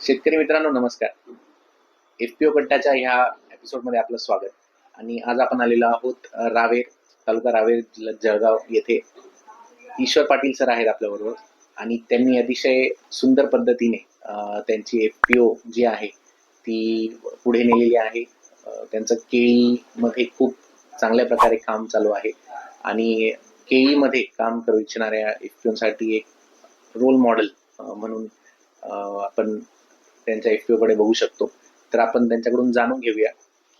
शेतकरी मित्रांनो नमस्कार. एफ पी ओ कट्ट्याच्या ह्या एपिसोडमध्ये आपलं स्वागत. आणि आज आपण आलेलो आहोत रावेर तालुका रावेर जिल्हा जळगाव येथे. ईश्वर पाटील सर आहेत आपल्याबरोबर. आणि त्यांनी अतिशय सुंदर पद्धतीने त्यांची एफ पी ओ जी आहे ती पुढे नेलेली आहे. त्यांचं केळीमध्ये खूप चांगल्या प्रकारे काम चालू आहे. आणि केळीमध्ये काम करू इच्छिणाऱ्या एफ पी ओसाठी एक रोल मॉडेल म्हणून आपण त्यांच्या एफकडे बघू शकतो. तर आपण त्यांच्याकडून जाणून घेऊया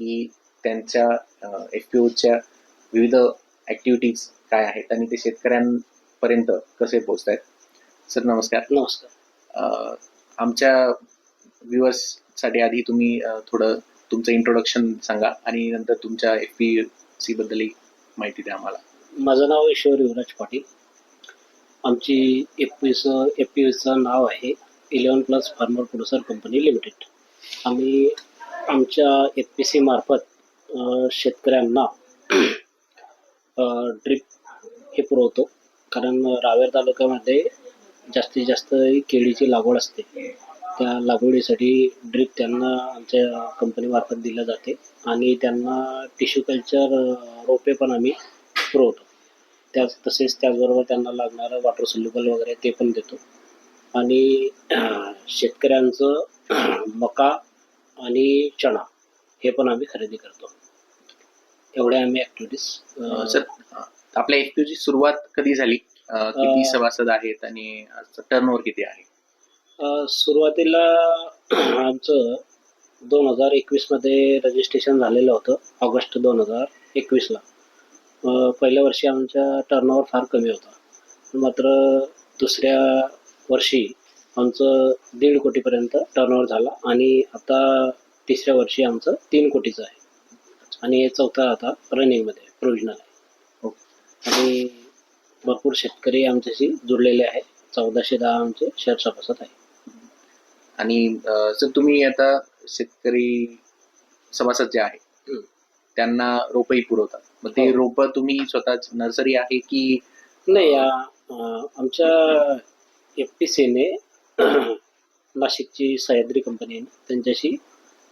की त्यांच्या एफ पी ओच्या विविध ॲक्टिव्हिटीज काय आहेत आणि ते शेतकऱ्यांपर्यंत कसे पोहोचत आहेत सर नमस्कार. नमस्कार. आमच्या व्ह्युअर्ससाठी आधी तुम्ही थोडं तुमचं इंट्रोडक्शन सांगा आणि नंतर तुमच्या एफ पी सी बद्दलही माहिती द्या आम्हाला. माझं नाव ईश्वर युवराज पाटील. आमची एफ पी एफ पी नाव आहे eleven plus farmer producer company limited. आम्ही आमच्या एच पी सी मार्फत शेतकऱ्यांना ड्रिप हे पुरवतो. कारण रावेर तालुक्यामध्ये जास्तीत जास्त केळीची लागवड असते. त्या लागवडीसाठी ड्रिप त्यांना आमच्या कंपनीमार्फत दिलं जाते आणि त्यांना टिश्यू कल्चर रोपे पण आम्ही पुरवतो. त्याच तसेच त्याचबरोबर त्यांना लागणारं वॉटर सोल्युबल वगैरे ते पण देतो. आणि शेतकऱ्यांचं मका आणि चणा हे पण आम्ही खरेदी करतो. एवढ्या आम्ही ॲक्टिव्हिटीज सर आपल्या एफ पी ची सुरुवात कधी झाली? किती सभासद आहेत आणि टर्न ओव्हर किती आहे? सुरुवातीला आमचं दोन हजार एकवीसमध्ये रजिस्ट्रेशन झालेलं होतं ऑगस्ट दोन हजार एकवीसला. पहिल्या वर्षी आमचा टर्नओव्हर फार कमी होता. मात्र दुसऱ्या वर्षी आमचं दीड कोटीपर्यंत टर्नओव्हर झाला आणि आता तिसऱ्या वर्षी आमचं तीन कोटीचं आहे. आणि हे चौथा आता रनिंगमध्ये प्रोविजनल आहे आणि भरपूर शेतकरी आमच्याशी जुडलेले आहे चौदाशे दहा आमचे शेअर सभासद आहे आणि सर तुम्ही आता शेतकरी सभासद जे आहे हं. त्यांना रोपही पुरवतात मग ते हो. रोप तुम्ही स्वतः नर्सरी आहे की नाही आमच्या एफ पी सीने नाशिकची सह्याद्री कंपनी आहे त्यांच्याशी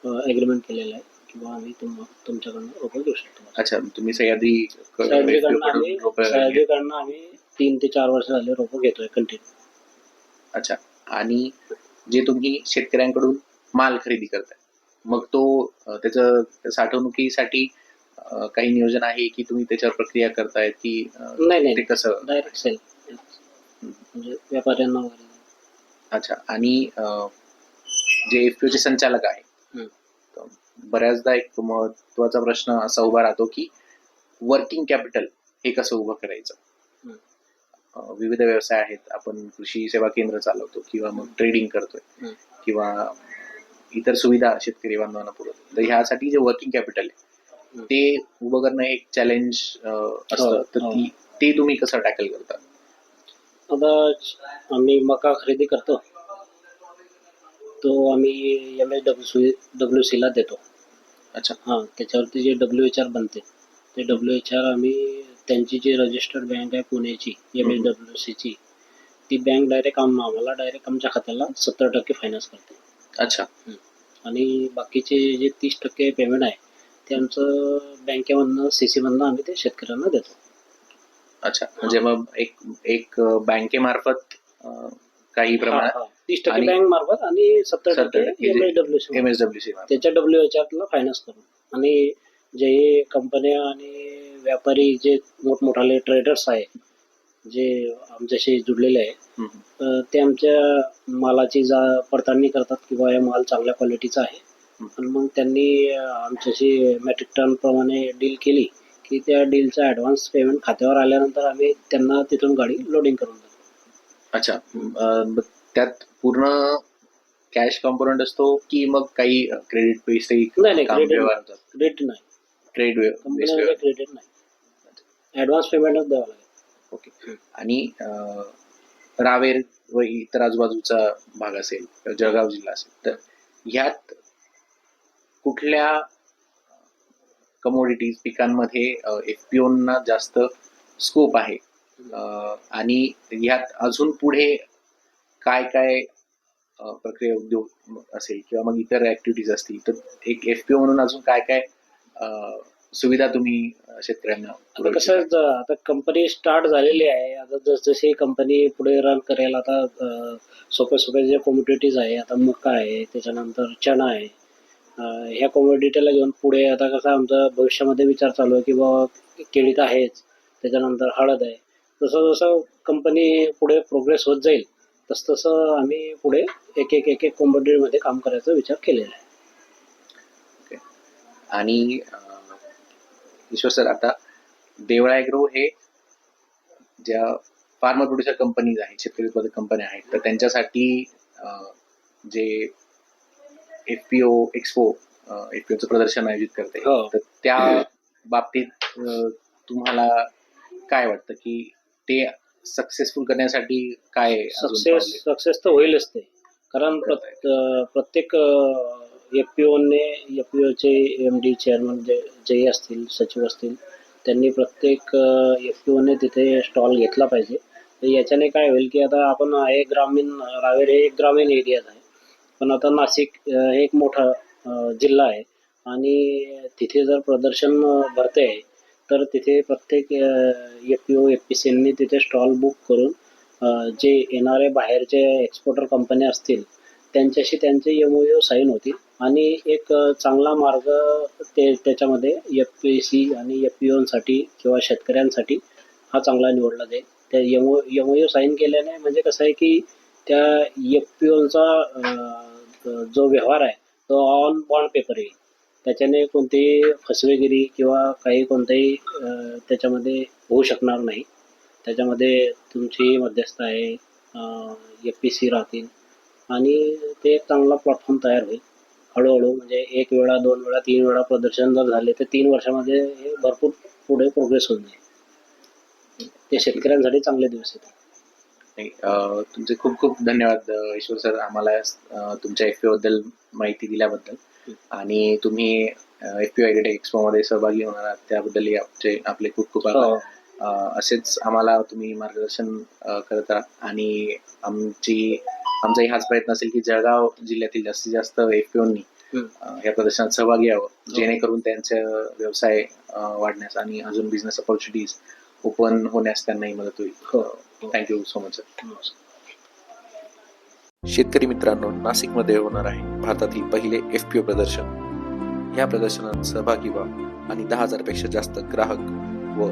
ॲग्रीमेंट केलेलं आहे किंवा आम्ही तुम तुमच्याकडनं रोपं घेऊ शकतो. अच्छा तुम्ही सह्याद्री सह्याद्रीकडनं आम्ही रोपं- सह्याद्रीकडनं आम्ही तीन ते चार वर्ष झाले रोपं घेतोय कंटिन्यू अच्छा आणि जे तुम्ही शेतकऱ्यांकडून माल खरेदी करताय मग तो त्याचं साठवणुकीसाठी काही नियोजन आहे की तुम्ही त्याच्यावर प्रक्रिया करतायत की नाही नाही. ते कसं? डायरेक्ट सेल म्हणजे व्यापाऱ्यांना वगैरे अच्छा आणि अ, जे एफ चे संचालक आहे. तर बऱ्याचदा एक महत्त्वाचा प्रश्न असा उभा राहतो की वर्किंग कॅपिटल हे कसं उभं करायचं. अ, विविध व्यवसाय आहेत आपण कृषी सेवा केंद्र चालवतो किंवा मग ट्रेडिंग करतोय. किंवा इतर सुविधा शेतकरी बांधवांना पुरवतो तर ह्यासाठी जे वर्किंग कॅपिटल आहे. ते उभं करणं एक चॅलेंज असतं हो, तर हो. ती ते तुम्ही कसं टॅकल करता आता आम्ही मका खरेदी करतो. तो आम्ही एम एस डब्ल्यू डब्ल्यू सीला देतो. अच्छा. हां त्याच्यावरती जे डब्ल्यू एच आर बनते ते डब्ल्यू एच आर आम्ही त्यांची जी रजिस्टर्ड बँक आहे पुण्याची एम एस डब्ल्यू सीची ती बँक डायरेक्ट आम आम्हाला डायरेक्ट आमच्या खात्याला सत्तर टक्के फायनान्स करते. अच्छा. आणि बाकीचे जे तीस टक्के पेमेंट आहे ते आमचं बँकेमधनं सी सीमधनं आम्ही ते शेतकऱ्यांना देतो. अच्छा म्हणजे मग एक एक बँकेमार्फत काही प्रमाणात तीस टक्के आणि- बँक मार्फत आणि सत्तर 70 टक्के टक्के M J- S W C M S W C त्याच्या डब्ल्यू एच आरला फायनान्स करून. आणि जे कंपन्या आणि व्यापारी जे मोठमोठाले ट्रेडर्स आहे जे आमच्याशी जुडलेले आहे तर ते आमच्या मालाची जा पडताळणी करतात किंवा हे माल चांगल्या क्वालिटीचा आहे. हं. आणि मग त्यांनी अं, आमच्याशी मेट्रिक टन प्रमाणे डील केली. की त्या डीलचा ॲडव्हान्स पेमेंट खात्यावर आल्यानंतर आम्ही त्यांना तिथून गाडी लोडिंग करून देतो. अच्छा अ, त्यात पूर्ण कॅश कॉम्पोनंट असतो की मग काही क्रेडिट बेस्ड नाही क्रेडिट क्रेडिट नाही. कंपनीमध्ये क्रेडिट नाही. ॲडव्हान्स पेमेंटच द्यावं लागेल. ओके आणि अ, रावेर व इतर आजूबाजूचा भाग असेल किंवा जळगाव जिल्हा असेल तर ह्यात कुठल्या कमोडिटीज पिकांमध्ये एफ पी ओना जास्त स्कोप आहे. आणि ह्यात अजून पुढे काय काय प्रक्रिया उद्योग असेल किंवा मग इतर ऍक्टिव्हिटीज असतील तर एक एफ पी ओ म्हणून अजून काय काय सुविधा तुम्ही शेतकऱ्यांना कसं आता कंपनी स्टार्ट झालेली आहे. आता जसजशी कंपनी पुढे रन करेल आता अं, सोपे सोपे जे कॉमोडिटीज आहे आता मका आहे त्याच्यानंतर चणा आहे ह्या कॉमोडिटीला घेऊन पुढे आता कसं आमचा भविष्यामध्ये विचार चालू आहे की बाबा केळी तर आहेच त्याच्यानंतर हळद आहे. जसं जसं कंपनी पुढे प्रोग्रेस होत जाईल तसं तसं आम्ही पुढे एक एक एक एक कॉम्बोडिटीमध्ये काम करायचा विचार केलेला आहे. आणि ईश्वर सर आता देवळा ॲग्रो हे ज्या फार्मर प्रोड्युसर कंपनीज आहेत शेतकरी उत्पादक कंपन्या आहेत तर त्यांच्यासाठी जे F P O expo F P ओचं प्रदर्शन आयोजित करते. हो. तर त्या बाबतीत अ, तुम्हाला काय वाटतं की ते सक्सेसफुल करण्यासाठी काय अजून सक्सेस पावले? सक्सेस तर होईलच ते. कारण प्रत- अं, प्रत्येक एफ पी ओने एफ पी ओचे एम डी चेअरमन जे जे असतील सचिव असतील त्यांनी प्रत्येक एफ पी ओने तिथे स्टॉल घेतला पाहिजे. तर याच्याने काय होईल की आता आपण आहे ग्रामीण रावेर हे एक ग्रामीण एरियात आहे. पण आता नाशिक एक मोठा जिल्हा आहे. आणि तिथे जर प्रदर्शन भरते आहे तर तिथे प्रत्येक F P O F P सीनी तिथे स्टॉल बुक करून जे येणारे बाहेरचे एक्सपोर्टर कंपन्या असतील त्यांच्याशी त्यांचे एम ओ साईन होतील. आणि एक चांगला मार्ग ते त्याच्यामध्ये एफ पी सी आणि एफ पी किंवा शेतकऱ्यांसाठी हा चांगला निवडला जाईल. त्या M O M O sign केल्याने म्हणजे कसं आहे की त्या एफ पी ओचा जो व्यवहार आहे तो ऑन बॉन्ड पेपर येईल त्याच्याने कोणतीही फसवेगिरी किंवा काही कोणताही त्याच्यामध्ये होऊ शकणार नाही. त्याच्यामध्ये तुमची मध्यस्थ आहे एफ पी सी राहतील. आणि ते एक चांगला प्लॅटफॉर्म तयार होईल. हळूहळू म्हणजे एक वेळा दोन वेळा तीन वेळा प्रदर्शन जर झाले तर तीन वर्षामध्ये हे भरपूर पुढे प्रोग्रेस होऊन जाईल ते शेतकऱ्यांसाठी चांगले दिवस आहेत. तुमचे खूप खूप धन्यवाद ईश्वर सर आम्हाला तुमच्या एफबद्दल माहिती दिल्याबद्दल आणि तुम्ही एफ पी एक्सपो मध्ये सहभागी होणार आहात त्याबद्दल आपले आपले खूप खूप आभार हो. असेच आम्हाला तुम्ही मार्गदर्शन करत राहा आणि आमची आमचाही हाच प्रयत्न असेल की जळगाव जिल्ह्यातील जास्तीत जास्त एफ पी हम्म. या प्रदर्शनात सहभागी यावं हो. जेणेकरून त्यांचा व्यवसाय वाढण्यास आणि अजून बिझनेस ऑपॉर्च्युनिटीज ओपन होण्यास त्यांनाही मदत होईल हो. थँक्यू सो मच शेतकरी मित्रांनो नाशिकमध्ये होणार आहे भारतातील पहिले एफ पी ओ प्रदर्शन. या प्रदर्शनात सहभागी व्हा आणि दहा हजारपेक्षा जास्त ग्राहक व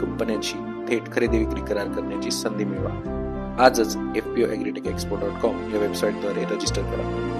कंपन्यांशी थेट खरेदी विक्री करार करण्याची संधी मिळवा. आजच F P O agritech expo dot com या वेबसाईटद्वारे रजिस्टर करा.